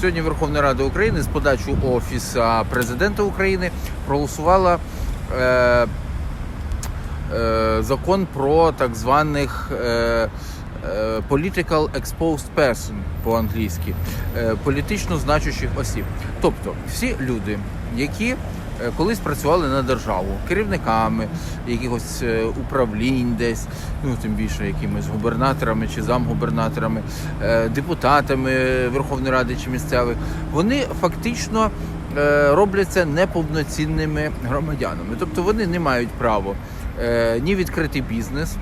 Сьогодні Верховна Рада України з подачу Офіса президента України проголосувала е, е, закон про так званих е, е, political exposed person по-англійськи, е, політично значущих осіб. Тобто всі люди, які колись працювали на державу керівниками якихось е, управлінь десь, ну тим більше якимись губернаторами чи замгубернаторами, е, депутатами Верховної Ради чи місцевих, вони фактично е, робляться неповноцінними громадянами. Тобто вони не мають права е, ні відкрити бізнес,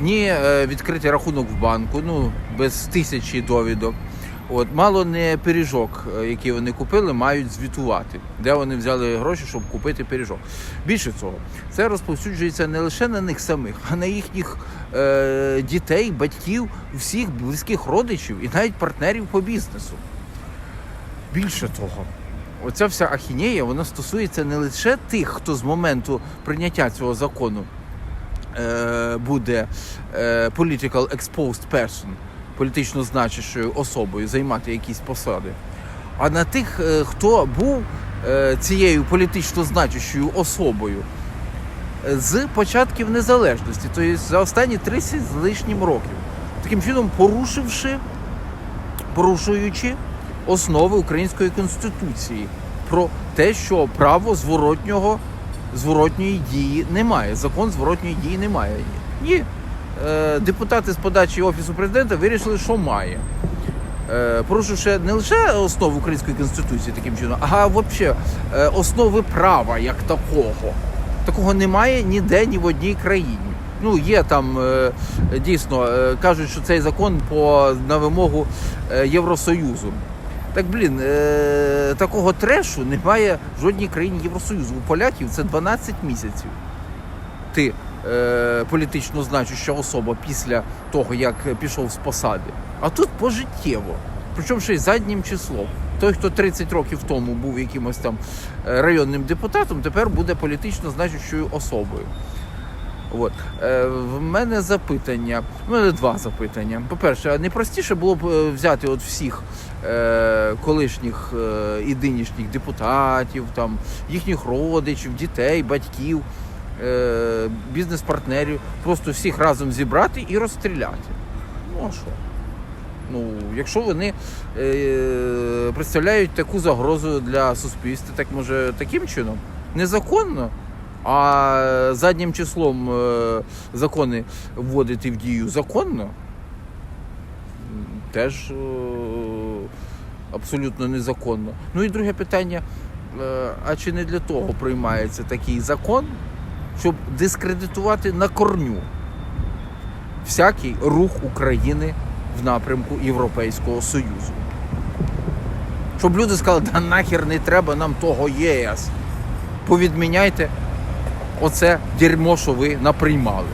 ні е, відкрити рахунок в банку, ну без тисячі довідок. От мало не пиріжок, е, який вони купили, мають звітувати, де вони взяли гроші, щоб купити пиріжок. Більше цього, це розповсюджується не лише на них самих, а на їхніх е, дітей, батьків, всіх близьких родичів і навіть партнерів по бізнесу. Більше того, оця вся ахінея вона стосується не лише тих, хто з моменту прийняття цього закону е, буде е, political exposed person, політично значущою особою займати якісь посади, а на тих, е, хто був е, цією політично значущою особою е, з початків незалежності, тобто за останні 30 з лишнім років, таким чином порушивши, порушуючи основи української конституції про те, що право зворотнього зворотньої дії немає. Закон зворотньої дії немає. Ні. Е, депутати з подачі офісу президента вирішили, що має. Е, порушивши не лише основи української конституції таким чином, а взагалі е, основи права як такого. Такого немає ніде, ні в одній країні. Ну, є там дійсно кажуть, що цей закон по на вимогу Євросоюзу. Так блін, такого трешу немає в жодній країні Євросоюзу. У поляків це 12 місяців. Ти політично значуща особа після того, як пішов з посади. А тут пожиттєво. Причому ще й заднім числом. Той, хто 30 років тому був якимось там е, районним депутатом, тепер буде політично значущою особою. От. Е, в мене запитання. В мене два запитання. По-перше, не простіше було б е, взяти от всіх е, колишніх е, і нинішніх депутатів, там, їхніх родичів, дітей, батьків, е, бізнес-партнерів, просто всіх разом зібрати і розстріляти. Ну а що? Ну, якщо вони е, представляють таку загрозу для суспільства, так може таким чином? Незаконно, а заднім числом е, закони вводити в дію законно, теж е, абсолютно незаконно. Ну і друге питання: е, а чи не для того приймається такий закон, щоб дискредитувати на корню всякий рух України в напрямку Європейського Союзу? Щоб люди сказали, да нахер не треба нам того ЄС. Повідміняйте оце дерьмо, що ви наприймали.